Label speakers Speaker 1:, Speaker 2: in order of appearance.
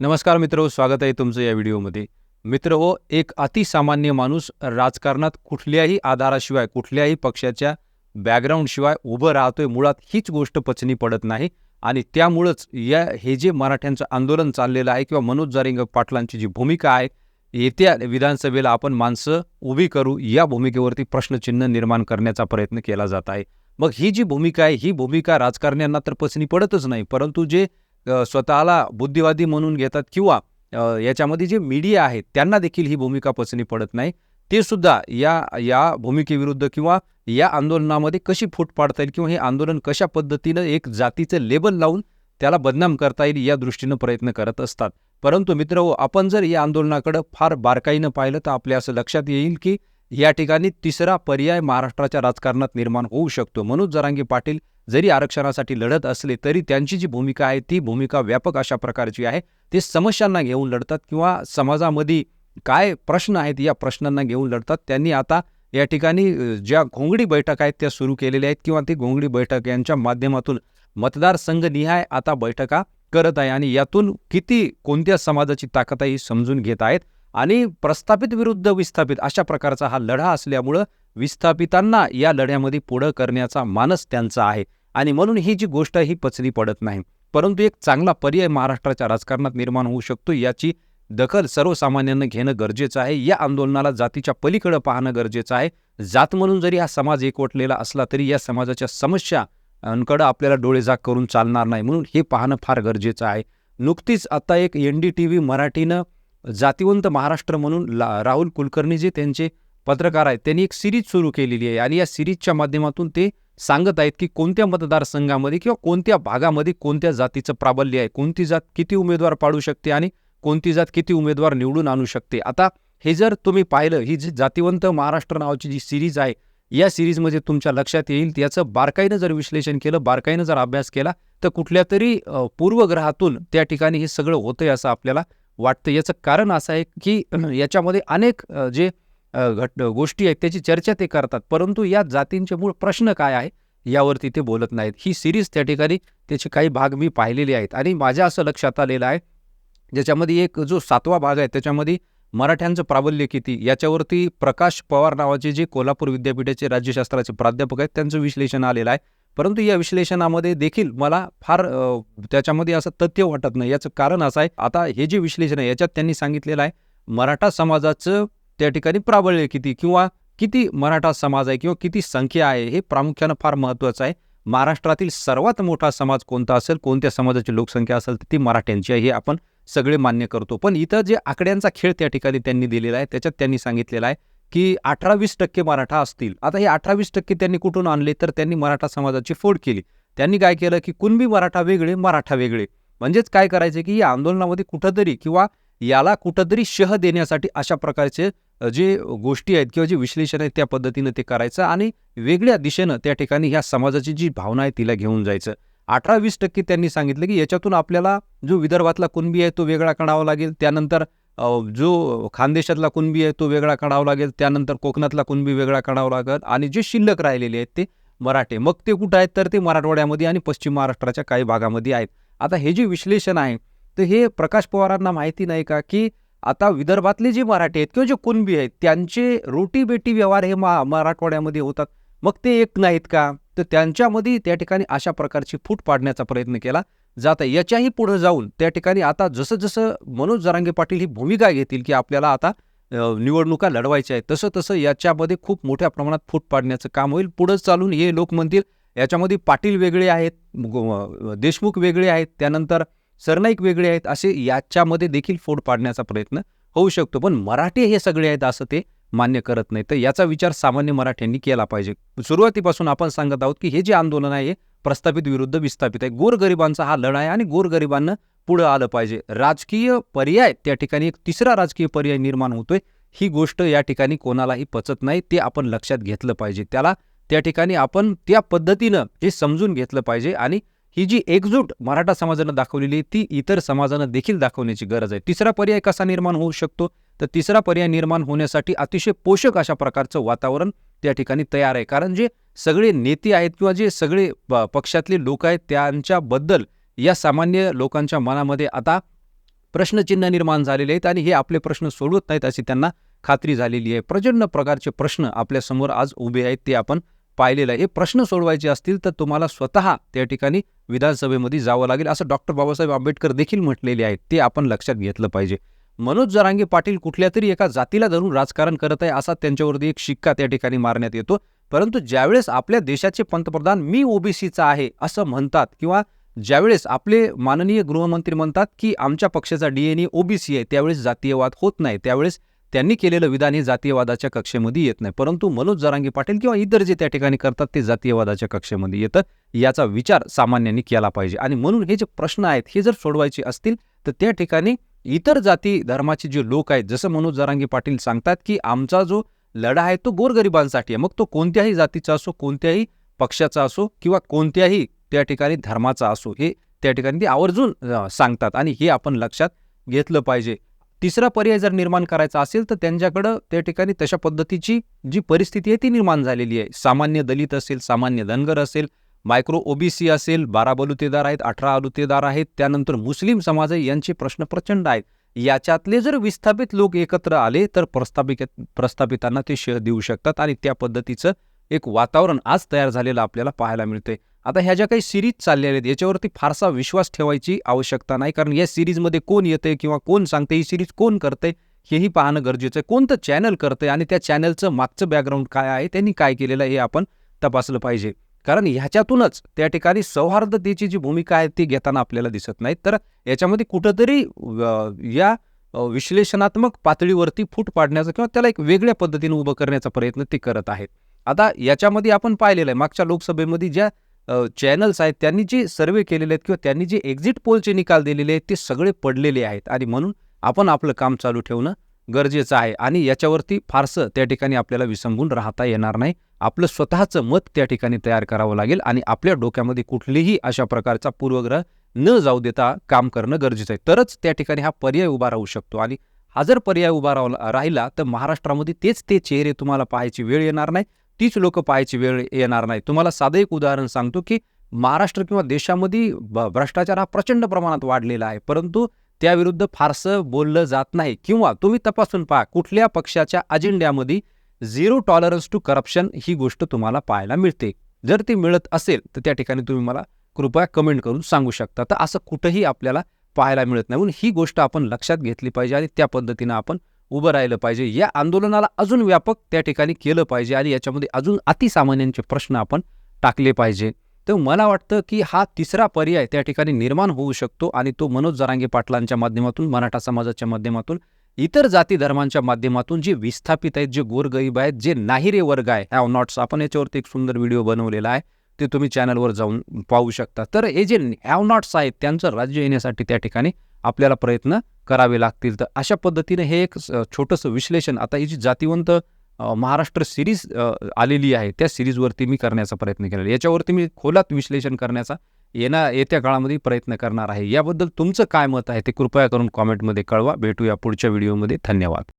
Speaker 1: नमस्कार मित्र स्वागत आहे तुमचं या व्हिडिओमध्ये. मित्र हो एक अतिसामान्य माणूस राजकारणात कुठल्याही आधाराशिवाय कुठल्याही पक्षाच्या बॅकग्राऊंडशिवाय उभं राहतोय मुळात हीच गोष्ट पचनी पडत नाही. आणि त्यामुळंच या हे जे मराठ्यांचं आंदोलन चाललेलं आहे किंवा मनोज जारिंग पाटलांची जी भूमिका आहे येत्या विधानसभेला आपण माणसं उभी करू या भूमिकेवरती प्रश्नचिन्ह निर्माण करण्याचा प्रयत्न केला जात आहे. मग ही जी भूमिका आहे ही भूमिका राजकारण्यांना तर पचनी पडतच नाही परंतु जे स्वतःला बुद्धिवादी म्हणून घेतात किंवा याच्यामध्ये जे मीडिया आहेत त्यांना देखील ही भूमिका पचनी पडत नाही. ते सुद्धा या या भूमिकेविरुद्ध किंवा या आंदोलनामध्ये कशी फूट पाडता येईल किंवा हे आंदोलन कशा पद्धतीनं एक जातीचं लेबल लावून त्याला बदनाम करता येईल या दृष्टीनं प्रयत्न करत असतात. परंतु मित्र आपण जर या आंदोलनाकडं फार बारकाईनं पाहिलं तर आपल्या असं लक्षात येईल की या ठिकाणी तिसरा पर्याय महाराष्ट्राच्या राजकारणात निर्माण होऊ शकतो. मनोज जरांगी पाटील जरी आरक्षणासाठी लढत असले तरी त्यांची जी भूमिका आहे ती भूमिका व्यापक अशा प्रकारची आहे. ते समस्यांना घेऊन लढतात किंवा समाजामध्ये काय प्रश्न आहेत या प्रश्नांना घेऊन लढतात. त्यांनी आता या ठिकाणी ज्या घोंगडी बैठक आहेत त्या सुरू केलेल्या आहेत किंवा ती घोंगडी बैठक यांच्या माध्यमातून मतदारसंघनिहाय आता बैठका करत आहे आणि यातून किती कोणत्या समाजाची ताकद आहे ही समजून घेत आहेत. आणि प्रस्थापित विरुद्ध विस्थापित अशा प्रकारचा हा लढा असल्यामुळं विस्थापितांना या लढ्यामध्ये पुढं करण्याचा मानस त्यांचा आहे. आणि म्हणून ही जी गोष्ट आहे ही पचली पडत नाही. परंतु एक चांगला पर्याय महाराष्ट्राच्या राजकारणात निर्माण होऊ शकतो याची दखल सर्वसामान्यांना घेणं गरजेचं आहे. या आंदोलनाला जातीच्या पलीकडं पाहणं गरजेचं आहे. जात म्हणून जरी हा समाज एकवटलेला असला तरी या समाजाच्या समस्यांकडं आपल्याला डोळेझाक करून चालणार नाही. म्हणून हे पाहणं फार गरजेचं आहे. नुकतीच आता एक एन डी टी व्ही मराठीनं जातिवंत महाराष्ट्र म्हणून ला राहुल कुलकर्णी जे त्यांचे पत्रकार आहेत. त्यांनी एक सिरीज सुरू केलेली आहे आणि या सिरीजच्या माध्यमातून ते सांगत आहेत की कोणत्या मतदारसंघामध्ये किंवा कोणत्या भागामध्ये कोणत्या जातीचं प्राबल्य आहे कोणती जात किती उमेदवार पाडू शकते आणि कोणती जात किती उमेदवार निवडून आणू शकते. आता हे जर तुम्ही पाहिलं ही जी जातीवंत महाराष्ट्र नावाची जी सिरीज आहे या सिरीजमध्ये तुमच्या लक्षात येईल याचं बारकाईनं जर विश्लेषण केलं बारकाईनं जर अभ्यास केला तर कुठल्या तरी पूर्वग्रहातून त्या ठिकाणी हे सगळं होतंय असं आपल्याला वाटतं. याचं कारण असं आहे की याच्यामध्ये अनेक जे घट गोष्टी आहेत त्याची चर्चा ते करतात. परंतु या जातींचे मूळ प्रश्न काय आहे यावरती ते बोलत नाहीत. ही सिरीज त्या ठिकाणी त्याचे काही भाग मी पाहिलेले आहेत. आणि माझ्या असं लक्षात आलेलं आहे ज्याच्यामध्ये एक जो सातवा भाग आहे त्याच्यामध्ये मराठ्यांचं प्राबल्य किती? याच्यावरती प्रकाश पवार नावाचे जे कोल्हापूर विद्यापीठाचे राज्यशास्त्राचे प्राध्यापक आहेत त्यांचं विश्लेषण आलेलं आहे. परंतु या विश्लेषणामध्ये देखील मला फार त्याच्यामध्ये असं तथ्य वाटत नाही. याचं कारण असं आहे आता हे जे विश्लेषण आहे याच्यात त्यांनी सांगितलेलं आहे मराठा समाजाचं त्या ठिकाणी प्राबल्य किती? किंवा किती मराठा समाज आहे किंवा किती संख्या आहे हे प्रामुख्यानं फार महत्त्वाचं आहे. महाराष्ट्रातील सर्वात मोठा समाज कोणता असेल कोणत्या समाजाची लोकसंख्या असेल तर ती मराठ्यांची आहे हे आपण सगळे मान्य करतो. पण इथं जे आकड्यांचा खेळ त्या ठिकाणी त्यांनी दिलेला आहे त्याच्यात त्यांनी सांगितलेला आहे की अठरा वीस टक्के मराठा असतील. आता हे अठरा वीस टक्के त्यांनी कुठून आणले तर त्यांनी मराठा समाजाची फोड केली. त्यांनी काय केलं की कुणबी मराठा वेगळे मराठा वेगळे. म्हणजेच काय करायचे की या आंदोलनामध्ये कुठंतरी किंवा याला कुठंतरी शह देण्यासाठी अशा प्रकारचे जे गोष्टी आहेत किंवा जे विश्लेषण आहे त्या पद्धतीनं ते करायचं आणि वेगळ्या दिशेनं त्या ठिकाणी ह्या समाजाची जी भावना आहे तिला घेऊन जायचं. अठरा वीस टक्के त्यांनी सांगितलं की याच्यातून आपल्याला जो विदर्भातला कुणबी आहे तो वेगळा काढावा लागेल त्यानंतर जो खानदेशातला कुणबी आहे तो वेगळा काढावा लागेल त्यानंतर कोकणातला कुणबी वेगळा काढावा लागेल आणि जे शिल्लक राहिलेले आहेत ते मराठे. मग ते कुठं आहेत तर ते मराठवाड्यामध्ये आणि पश्चिम महाराष्ट्राच्या काही भागामध्ये आहेत. आता हे जे विश्लेषण आहे तर हे प्रकाश पवारांना माहिती नाही का की आता विदर्भातले जे मराठी आहेत किंवा जे कुणबी आहेत त्यांचे रोटी बेटी व्यवहार हे मा मराठवाड्यामध्ये होतात. मग ते एक नाहीत का? तर त्यांच्यामध्ये त्या ठिकाणी अशा प्रकारची फूट पाडण्याचा प्रयत्न केला. जात आहे याच्याही पुढं जाऊन त्या ठिकाणी आता जसं जसं मनोज जरांगे पाटील ही भूमिका घेतील की आपल्याला आता निवडणुका लढवायच्या आहेत तसं तसं याच्यामध्ये खूप मोठ्या प्रमाणात फूट पाडण्याचं काम होईल. पुढं चालून हे लोक म्हणतील याच्यामध्ये पाटील वेगळे आहेत देशमुख वेगळे आहेत. त्यानंतर सरनाईक वेगळे आहेत असे याच्यामध्ये देखील फोड पाडण्याचा प्रयत्न होऊ शकतो. पण मराठी हे सगळे आहेत असं ते मान्य करत नाही तर याचा विचार सामान्य मराठ्यांनी केला पाहिजे. सुरुवातीपासून आपण सांगत आहोत की हे जे आंदोलन आहे हे प्रस्थापित विरुद्ध विस्थापित आहे. गोरगरिबांचा हा लढा आहे आणि गोरगरिबांना पुढं आलं पाहिजे. राजकीय पर्याय त्या ठिकाणी एक तिसरा राजकीय पर्याय निर्माण होतोय. ही गोष्ट या ठिकाणी कोणालाही पचत नाही. ते आपण लक्षात घेतलं पाहिजे. त्याला त्या ठिकाणी आपण त्या पद्धतीनं हे समजून घेतलं पाहिजे आणि ही जी एकजूट मराठा समाजानं दाखवलेली आहे ती इतर समाजानं देखील दाखवण्याची गरज आहे. तिसरा पर्याय कसा निर्माण होऊ शकतो? तर तिसरा पर्याय निर्माण होण्यासाठी अतिशय पोषक अशा प्रकारचं वातावरण त्या ठिकाणी तयार आहे. कारण जे सगळे नेते आहेत किंवा जे सगळे पक्षातले लोक आहेत त्यांच्याबद्दल या सामान्य लोकांच्या मनामध्ये आता प्रश्नचिन्ह निर्माण झालेले आहेत आणि हे आपले प्रश्न सोडवत नाहीत अशी त्यांना खात्री झालेली आहे. प्रचंड प्रकारचे प्रश्न आपल्यासमोर आज उभे आहेत ते आपण पाहिलेलं आहे. हे प्रश्न सोडवायचे असतील तर तुम्हाला स्वतः त्या ठिकाणी विधानसभेमध्ये जावं लागेल असं डॉक्टर बाबासाहेब आंबेडकर देखील म्हटलेले आहेत. ते आपण लक्षात घेतलं पाहिजे. मनोज जरांगे पाटील कुठल्या तरी एका जातीला धरून राजकारण करत आहे असा त्यांच्यावरती एक शिक्का त्या ठिकाणी मारण्यात येतो. परंतु ज्यावेळेस आपल्या देशाचे पंतप्रधान मी ओबीसीचा आहे असं म्हणतात किंवा ज्यावेळेस आपले माननीय गृहमंत्री म्हणतात की आमच्या पक्षाचा डीएनए ओबीसी आहे त्यावेळेस जातीयवाद होत नाही. त्यावेळेस त्यांनी केलेलं विधान हे जातीयवादाच्या कक्षेमध्ये येत नाही. परंतु मनोज जरांगी पाटील किंवा इतर जे त्या ठिकाणी करतात ते जातीयवादाच्या कक्षेमध्ये येतं. याचा विचार सामान्यांनी केला पाहिजे. आणि म्हणून हे जे प्रश्न आहेत हे जर सोडवायचे असतील तर त्या ठिकाणी इतर जाती धर्माचे जे लोक आहेत जसं मनोज जरांगी पाटील सांगतात की आमचा जो लढा आहे तो गोरगरिबांसाठी आहे. मग तो कोणत्याही जातीचा असो कोणत्याही पक्षाचा असो किंवा कोणत्याही त्या ठिकाणी धर्माचा असो हे त्या ठिकाणी ते आवर्जून सांगतात. आणि हे आपण लक्षात घेतलं पाहिजे. तिसरा पर्याय जर निर्माण करायचा असेल तर त्यांच्याकडं त्या ठिकाणी तशा पद्धतीची जी परिस्थिती आहे ती निर्माण झालेली आहे. सामान्य दलित असेल सामान्य धनगर असेल मायक्रो ओबीसी असेल बारा बलुतेदार आहेत अठरा अलुतेदार आहेत त्यानंतर मुस्लिम समाज आहे यांचे प्रश्न प्रचंड आहेत. याच्यातले जर विस्थापित लोक एकत्र आले तर प्रस्थापित प्रस्थापितांना ते शेअर देऊ शकतात आणि त्या पद्धतीचं एक वातावरण आज तयार झालेलं आपल्याला पाहायला मिळते आता ह्या ज्या काही सिरीज चाललेल्या आहेत याच्यावरती फारसा विश्वास ठेवायची आवश्यकता नाही. कारण या सिरीजमध्ये कोण येते किंवा कोण सांगते ही सिरीज कोण करते हेही पाहणं गरजेचं आहे. कोणतं चॅनल करतंय आणि त्या चॅनलचं मागचं बॅकग्राऊंड काय आहे त्यांनी काय केलेलं आहे हे आपण तपासलं पाहिजे. कारण ह्याच्यातूनच त्या ठिकाणी सौहार्दतेची जी भूमिका आहे ती घेताना आपल्याला दिसत नाही तर याच्यामध्ये कुठंतरी या विश्लेषणात्मक पातळीवरती फूट पाडण्याचा किंवा त्याला एक वेगळ्या पद्धतीने उभं करण्याचा प्रयत्न ते करत आहेत. आता याच्यामध्ये आपण पाहिलेलं आहे मागच्या लोकसभेमध्ये ज्या चॅनल्स आहेत त्यांनी जे सर्वे केलेले आहेत किंवा त्यांनी जे एक्झिट पोलचे निकाल दिलेले आहेत ते सगळे पडलेले आहेत. आणि म्हणून आपण आपलं काम चालू ठेवणं गरजेचं आहे. आणि याच्यावरती फारसं त्या ठिकाणी आपल्याला विसंबून राहता येणार नाही. आपलं स्वतःचं मत त्या ठिकाणी तयार करावं लागेल आणि आपल्या डोक्यामध्ये कुठलीही अशा प्रकारचा पूर्वग्रह न जाऊ देता काम करणं गरजेचं आहे. तरच त्या ठिकाणी हा पर्याय उभा राहू शकतो. आणि हा जर पर्याय उभा राहला राहिला तर महाराष्ट्रामध्ये तेच ते चेहरे तुम्हाला पाहायची वेळ येणार नाही. तीच लोक पाहायची वेळ येणार नाही. तुम्हाला साधं एक उदाहरण सांगतो की महाराष्ट्र किंवा देशामध्ये ब- भ्रष्टाचार हा प्रचंड प्रमाणात वाढलेला आहे. परंतु त्याविरुद्ध फारसं बोललं जात नाही. किंवा तुम्ही तपासून पहा कुठल्या पक्षाच्या अजेंड्यामध्ये झिरो टॉलरन्स टू करप्शन ही गोष्ट तुम्हाला पाहायला मिळते. जर ती मिळत असेल तर त्या ठिकाणी तुम्ही मला कृपया कमेंट करून सांगू शकता. तर असं कुठंही आपल्याला पाहायला मिळत नाही. म्हणून ही गोष्ट आपण लक्षात घेतली पाहिजे आणि त्या पद्धतीनं आपण उभं राहिलं पाहिजे. या आंदोलनाला अजून व्यापक त्या ठिकाणी केलं पाहिजे आणि याच्यामध्ये अजून अतिसामान्यांचे प्रश्न आपण टाकले पाहिजे. तर मला वाटतं की हा तिसरा पर्याय त्या ठिकाणी निर्माण होऊ शकतो आणि तो मनोज जरांगे पाटलांच्या माध्यमातून मराठा समाजाच्या माध्यमातून इतर जाती धर्मांच्या माध्यमातून जे विस्थापित आहेत जे गोरगरीब आहेत जे नाहिरे वर्ग आहे. हॅव नॉट्स आपण याच्यावरती एक सुंदर व्हिडिओ बनवलेला आहे. ते तुम्ही चॅनलवर जाऊन पाहू शकता. तर हे जे हॅव नॉट्स आहेत त्यांचं राज्य येण्यासाठी त्या ठिकाणी आपल्याला प्रयत्न करावे लागतील. तर अशा पद्धतीने हे एक छोटंसं विश्लेषण आता ही जी जातीवंत महाराष्ट्र सिरीज आलेली आहे त्या सिरीजवरती मी करण्याचा प्रयत्न केलेला याच्यावरती मी खोलात विश्लेषण करण्याचा येणा येत्या काळामध्ये प्रयत्न करणार आहे. याबद्दल तुमचं काय मत आहे ते कृपया करून कॉमेंटमध्ये कळवा. भेटूया पुढच्या व्हिडिओमध्ये. धन्यवाद.